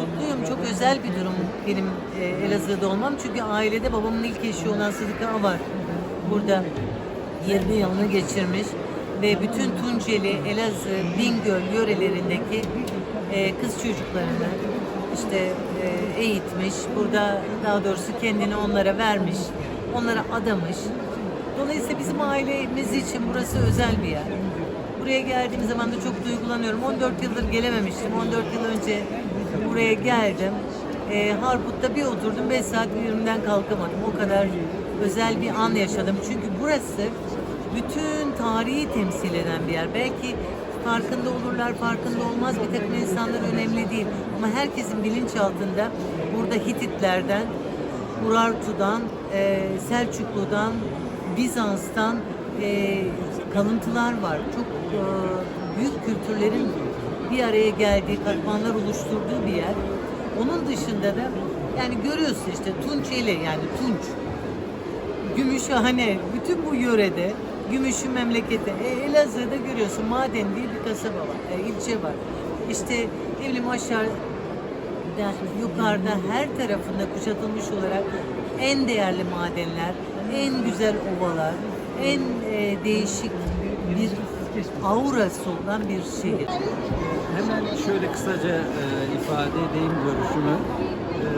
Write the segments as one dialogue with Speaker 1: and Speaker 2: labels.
Speaker 1: mutluyum. Çok özel bir durum benim e, Elazığ'da olmam. Çünkü ailede babamın ilk eşi olan Sıdıka var. Burada 20 yılını geçirmiş. Ve bütün Tunceli, Elazığ, Bingöl yörelerindeki e, kız çocuklarını işte e, eğitmiş. Burada daha doğrusu kendini onlara vermiş. Onlara adamış. Dolayısıyla bizim ailemiz için burası özel bir yer. Buraya geldiğim zaman da çok duygulanıyorum. 14 yıldır gelememiştim. 14 yıl önce buraya geldim. Ee, Harput'ta bir oturdum. 5 saat yerimden kalkamadım. O kadar özel bir an yaşadım. Çünkü burası bütün tarihi temsil eden bir yer. Belki farkında olurlar, farkında olmaz. Bir takım insanlar önemli değil. Ama herkesin bilinçaltında burada Hititlerden, Urartu'dan, e, Selçuklu'dan, Bizans'tan e, kalıntılar var. Çok e, büyük kültürlerin bir araya geldiği, katmanlar oluşturduğu bir yer. Onun dışında da yani görüyorsun işte Tunçeli yani Tunç, Gümüşhane, bütün bu yörede Gümüş'ün memleketi. E, Elazığ'da görüyorsun Maden diye bir kasaba var, e, ilçe var. İşte ne bileyim aşağı da yukarıda her tarafında kuşatılmış olarak en değerli madenler, en güzel ovalar, en e, değişik bir aurası olan bir şehir.
Speaker 2: Hemen şöyle kısaca e, ifade edeyim görüşümü. E,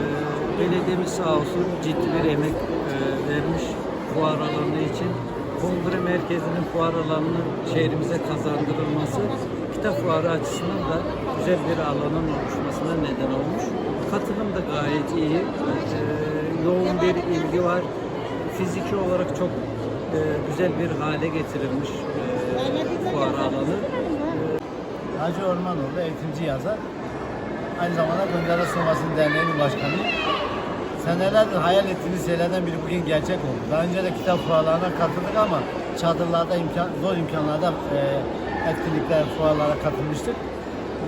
Speaker 2: belediyemiz sağ olsun ciddi bir emek e, vermiş fuar alanı için. Kongre merkezinin fuar alanının şehrimize kazandırılması kitap fuarı açısından da güzel bir alanın oluşmasına neden olmuş. Katılım da gayet iyi. E, yoğun bir ilgi var. Fiziki olarak çok e, güzel bir hale getirilmiş e, fuar alanı.
Speaker 3: Hacı Ormanoğlu eğitimci yazar. Aynı zamanda Göndere Soması'nın derneğinin başkanıyım. Senelerdir hayal ettiğimiz şeylerden biri bugün gerçek oldu. Daha önce de kitap fuarlarına katıldık ama çadırlarda imkan, zor imkanlarda e, etkinlikler, fuarlara katılmıştık.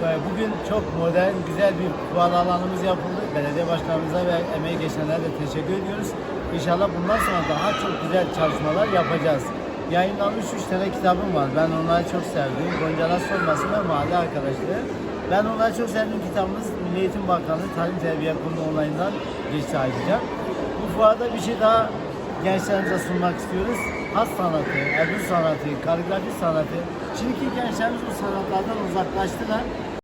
Speaker 3: Ve bugün çok modern, güzel bir fuar alanımız yapıldı. Belediye başkanımıza ve emeği geçenlere de teşekkür ediyoruz. İnşallah bundan sonra daha çok güzel çalışmalar yapacağız. Yayınlanmış üç tane kitabım var. Ben onları çok sevdim. Goncalar Sorması ve Mahalle Arkadaşlığı. Ben onları çok sevdiğim kitabımız Milli Eğitim Bakanlığı Talim Terbiye Kurulu online'dan geçti ayrıca. Bu fuarda bir şey daha gençlerimize sunmak istiyoruz. Has sanatı, ebru sanatı, kaligrafi sanatı. Şimdiki gençlerimiz bu sanatlardan uzaklaştılar.